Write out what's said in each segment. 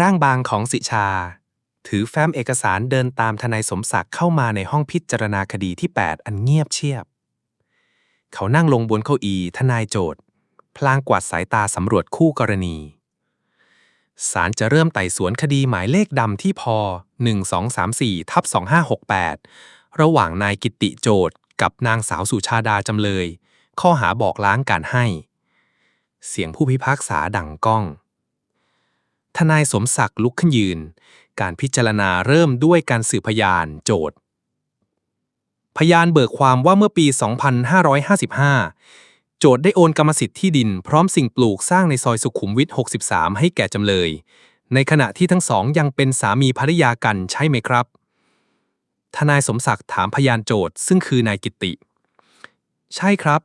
ร่างบางของสิชา ถือแฟ้มเอกสารเดินตามทนายสมศักดิ์เข้ามาในห้องพิจารณาคดีที่ 8 อันเงียบเชียบ เขานั่งลงบนเก้าอี้ทนายโจทย์ พลางกวาดสายตาสำรวจคู่กรณีศาลจะเริ่มไต่สวนคดีหมายเลขดำที่พ1234ทับ2568 ระหว่างนายกิตติโจทย์กับนางสาวสุชาดาจำเลย ข้อหาบอกล้างการให้ เสียงผู้พิพากษาดังก้อง ทนายสมศักดิ์ลุกขึ้นยืน การพิจารณาเริ่มด้วยการสืบพยานโจทย์ พยานเบิกความว่าเมื่อปี 2555 โจทย์ได้โอนกรรมสิทธิ์ที่ดิน พร้อมสิ่งปลูกสร้างในซอยสุขุมวิท 63 ให้แก่จำเลย ในขณะที่ทั้งสองยังเป็นสามีภรรยากันใช่ไหมครับ ทนายสมศักดิ์ถามพยานโจทย์ซึ่งคือนายกิติ ใช่ครับ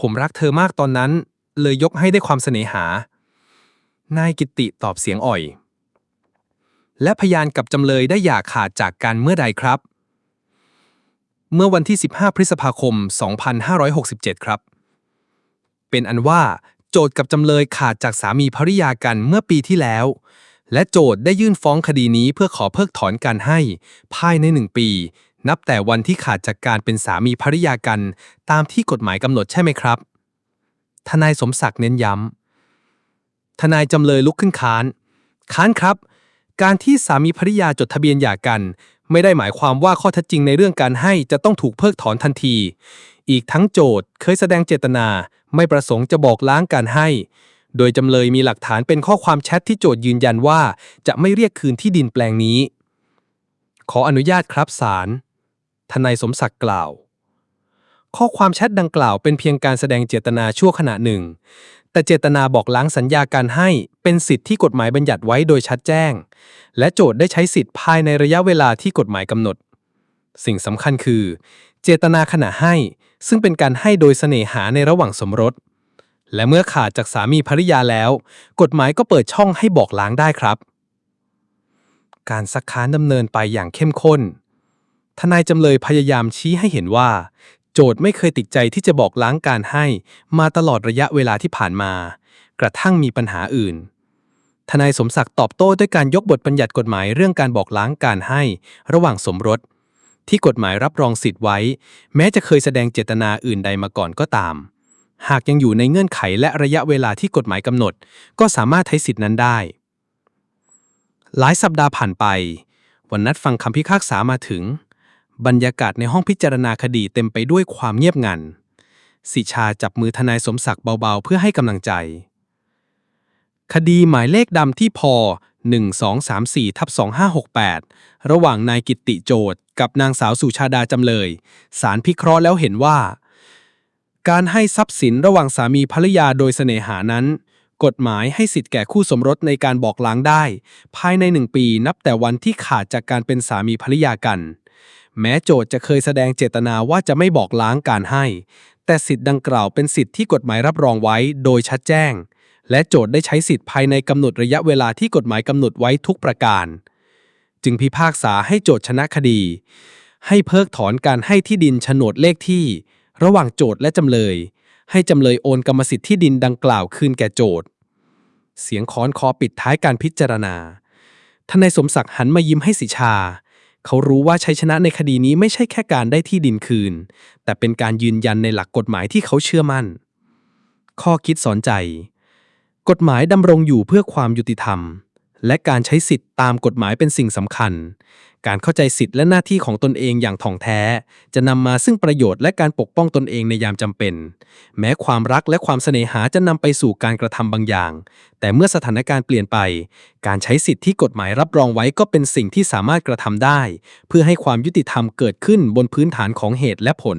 ผมรักเธอมากตอนนั้น เลยยกให้ได้ความเสน่หา นายกิติตอบเสียงอ่อย และพยานกับจำเลยได้อย่าขาดจากกันเมื่อใดครับ เมื่อวันที่ 15 พฤษภาคม 2567 ครับ เป็นอันว่าโจทย์กับจำเลยขาดจากสามีภริยากันเมื่อปีที่แล้ว และโจทย์ได้ยื่นฟ้องคดีนี้เพื่อขอเพิกถอนการให้ ภายในหนึ่งปี นับแต่วันที่ขาดจากการเป็นสามีภริยากัน ตามที่กฎหมายกำหนดใช่ไหมครับ ทนายสมศักดิ์เน้นย้ำ ทนายจำเลยลุกขึ้นค้าน ค้านครับ การที่สามีภริยาจดทะเบียนหย่ากัน ไม่ได้หมายความว่าข้อเท็จจริงในเรื่องการให้จะต้องถูกเพิกถอนทันที อีกทั้งโจทย์เคยแสดงเจตนา ไม่ประสงค์จะบอกล้างการให้ โดยจำเลยมีหลักฐานเป็นข้อความแชทที่โจทย์ยืนยันว่า จะไม่เรียกคืนที่ดินแปลงนี้ ขออนุญาตครับศาลทนายสมศักดิ์กล่าวข้อความแชทดังกล่าวเป็นเพียงการแสดงเจตนาชั่วขณะหนึ่ง แต่เจตนาบอกล้างสัญญาการให้เป็นสิทธิที่กฎหมายบัญญัติไว้โดยชัดแจ้ง และโจทย์ได้ใช้สิทธิ์ภายในระยะเวลาที่กฎหมายกำหนด สิ่งสำคัญคือ เจตนาขณะให้ ซึ่งเป็นการให้โดยเสน่หาในระหว่างสมรส และเมื่อขาดจากสามีภริยาแล้ว กฎหมายก็เปิดช่องให้บอกล้างได้ครับ การซักค้านดำเนินไปอย่างเข้มข้นทนายจำเลยพยายามชี้ให้เห็นว่า จทย์ไม่เคยติดใจที่จะบอกล้างการให้ มาตลอดระยะเวลาที่ผ่านมา กระทั่งมีปัญหาอื่น ทนายสมศักดิ์ตอบโต้ด้วยการยกบทบัญญัติกฎหมายเรื่องการบอกล้างการให้ ระหว่างสมรส ที่กฎหมายรับรองสิทธิ์ไว้ แม้จะเคยแสดงเจตนาอื่นใดมาก่อนก็ตาม หากยังอยู่ในเงื่อนไขและระยะเวลาที่กฎหมายกำหนด ก็สามารถใช้สิทธินั้นได้ หลายสัปดาห์ผ่านไป วันนัดฟังคำพิพากษามาถึง บรรยากาศในห้องพิจารณาคดีเต็มไปด้วยความเงียบงันสิชาจับมือทนายสมศักดิ์เบาๆ เพื่อให้กำลังใจ คดีหมายเลขดำที่พ1234ทับ2568 ระหว่างนายกิตติโจทย์กับนางสาวสุชาดาจำเลย สารพิเคราะห์แล้วเห็นว่า การให้ทรัพย์สินระหว่างสามีภรรยาโดยเสน่หานั้น กฎหมายให้สิทธิ์แก่คู่สมรสในการบอกล้างได้ ภายในหนึ่งปีนับแต่วันที่ขาดจากการเป็นสามีภรรยากัน แม้โจทย์จะเคยแสดงเจตนาว่าจะไม่บอกล้างการให้ แต่สิทธิ์ดังกล่าวเป็นสิทธิ์ที่กฎหมายรับรองไว้โดยชัดแจ้ง และโจทย์ได้ใช้สิทธิ์ภายในกำหนดระยะเวลาที่กฎหมายกำหนดไว้ทุกประการ จึงพิพากษาให้โจทย์ชนะคดี ให้เพิกถอนการให้ที่ดินโฉนดเลขที่ ระหว่างโจทย์และจำเลย ให้จำเลยโอนกรรมสิทธิ์ที่ดินดังกล่าวคืนแก่โจทย์ เสียงค้อนคอปิดท้ายการพิจารณาทนายสมศักดิ์หันมายิ้มให้สิชา เขารู้ว่าชัยชนะในคดีนี้ไม่ใช่แค่การได้ที่ดินคืน แต่เป็นการยืนยันในหลักกฎหมายที่เขาเชื่อมั่น ข้อคิดสอนใจ กฎหมายดำรงอยู่เพื่อความยุติธรรม และการใช้สิทธิ์ตามกฎหมายเป็นสิ่งสำคัญ การเข้าใจสิทธิ์และหน้าที่ของตนเองอย่างถ่องแท้ จะนำมาซึ่งประโยชน์และการปกป้องตนเองในยามจำเป็น แม้ความรักและความเสน่หาจะนำไปสู่การกระทำบางอย่าง แต่เมื่อสถานการณ์เปลี่ยนไป การใช้สิทธิ์ที่กฎหมายรับรองไว้ก็เป็นสิ่งที่สามารถกระทำได้ เพื่อให้ความยุติธรรมเกิดขึ้นบนพื้นฐานของเหตุและผล